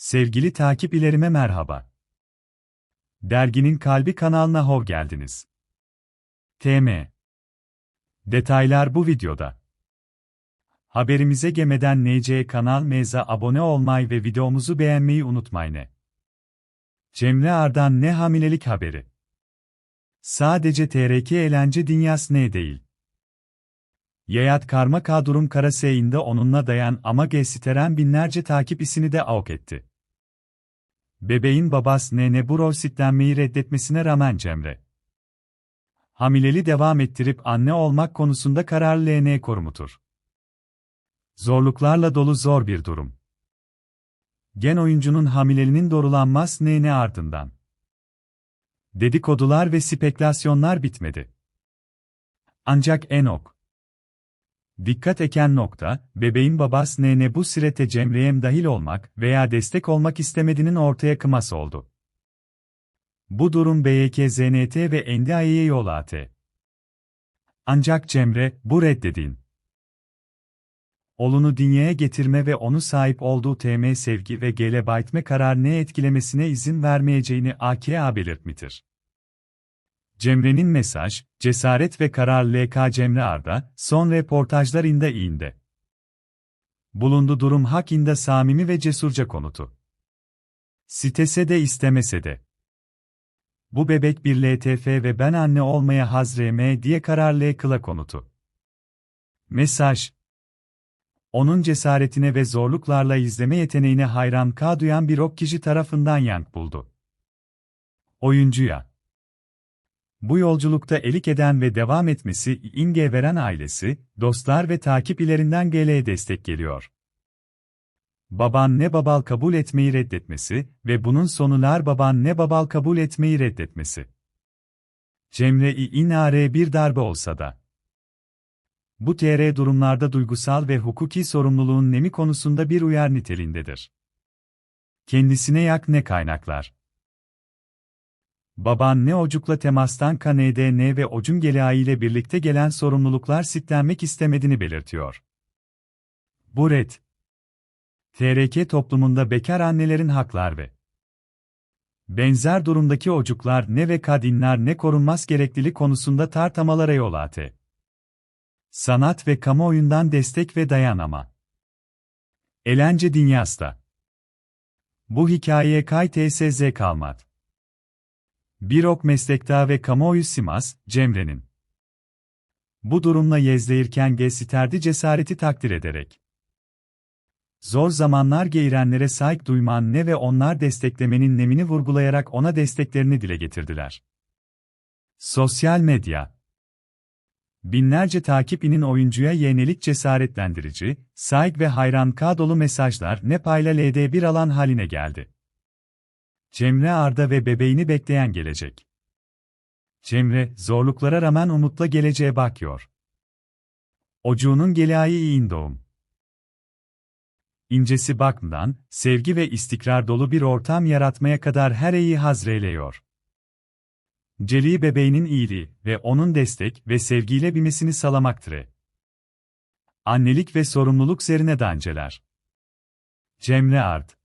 Sevgili takip ilerime merhaba. Derginin Kalbi kanalına hoş geldiniz. TM Detaylar bu videoda. Haberimize gemeden NC kanal meza abone olmayı ve videomuzu beğenmeyi unutmayın. Cemre Ardan ne hamilelik haberi? Sadece TRK eğlence dünyası ne değil. Yayat karma kadrum karaseyinde onunla dayan ama gesiteren binlerce takip isini de avk etti. Bebeğin babası Nene Burov sitlenmeyi reddetmesine rağmen Cemre. Hamileli devam ettirip anne olmak konusunda kararlı LN korumutur. Zorluklarla dolu zor bir durum. Gen oyuncunun hamileliğinin doğrulanmaz Nene ardından. Dedikodular ve spekülasyonlar bitmedi. Ancak Enok, Dikkat eken nokta, bebeğin babası nene bu sürete Cemre'ye dahil olmak veya destek olmak istemediğinin ortaya kıması oldu. Bu durum BYK-ZNT ve NDI'ye yol attı. Ancak Cemre, bu reddedin. Olunu dünyaya getirme ve onu sahip olduğu TM sevgi ve gele baytme kararını etkilemesine izin vermeyeceğini AKA belirtmiştir. Cemre'nin mesaj, cesaret ve karar LK Cemre Arda, son reportajlar inde iyinde. Bulundu durum hak samimi ve cesurca konutu. Sitese de istemese de. Bu bebek bir LTF ve ben anne olmaya hazrem diye kararlı kıla konutu. Mesaj Onun cesaretine ve zorluklarla izleme yeteneğine hayran ka duyan bir ok kişi tarafından yank buldu. Oyuncuya bu yolculukta elik eden ve devam etmesi İnge veren ailesi, dostlar ve takip ilerinden GL'ye destek geliyor. Baban ne babal kabul etmeyi reddetmesi ve bunun sonular baban ne babal kabul etmeyi reddetmesi. Cemre-i bir darbe olsa da. Bu TR durumlarda duygusal ve hukuki sorumluluğun nemi konusunda bir uyar nitelindedir. Kendisine yak ne kaynaklar. Baban ne ocukla temastan KNDN ve Ocun Gela ile birlikte gelen sorumluluklar sitlenmek istemediğini belirtiyor. Bu red. TRK toplumunda bekar annelerin haklar ve benzer durumdaki ocuklar ne ve kadınlar ne korunmaz gerekliliği konusunda tartamalara yol atı. Sanat ve kamuoyundan destek ve dayanama. Elence dünyasta. Bu hikayeye kay TSZ kalmadı. Birok meslekta ve kamuoyu Simas, Cemre'nin. Bu durumla yezleyirken gesiterdi cesareti takdir ederek. Zor zamanlar geyrenlere saygı duyman ne ve onlar desteklemenin nemini vurgulayarak ona desteklerini dile getirdiler. Sosyal medya Binlerce takipinin oyuncuya yenelik cesaretlendirici, saygı ve hayran dolu mesajlar Nepayla LD bir alan haline geldi. Cemre Arda ve bebeğini bekleyen gelecek. Cemre, zorluklara rağmen umutla geleceğe bakıyor. Ocuğunun gelayı iyi doğum. İncesi bakmadan, sevgi ve istikrar dolu bir ortam yaratmaya kadar her iyi hazreyleyor. Celi bebeğinin iyiliği ve onun destek ve sevgiyle bimesini salamaktır. Annelik ve sorumluluk zerine danceler. Cemre Ard